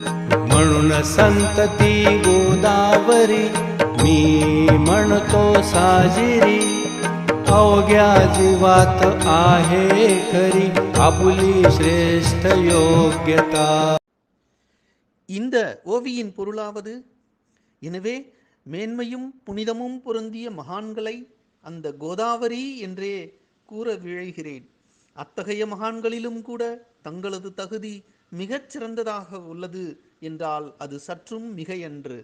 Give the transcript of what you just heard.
म्हणून संतती गोदावरी मी म्हणतो साजिरी अवघ्या जीवात आहे खरी आपुली श्रेष्ठ योग्यता இந்த ஓவியின் பொருளாவது எனவே மேன்மையும் புனிதமும் பொருந்திய மகான்களை அந்த கோதாவரி என்றே கூற விழைகிறேன் அத்தகைய மகான்களிலும் கூட தங்களது தகுதி மிகச் சிறந்ததாக உள்ளது என்றால் அது சற்றும் மிகையன்று.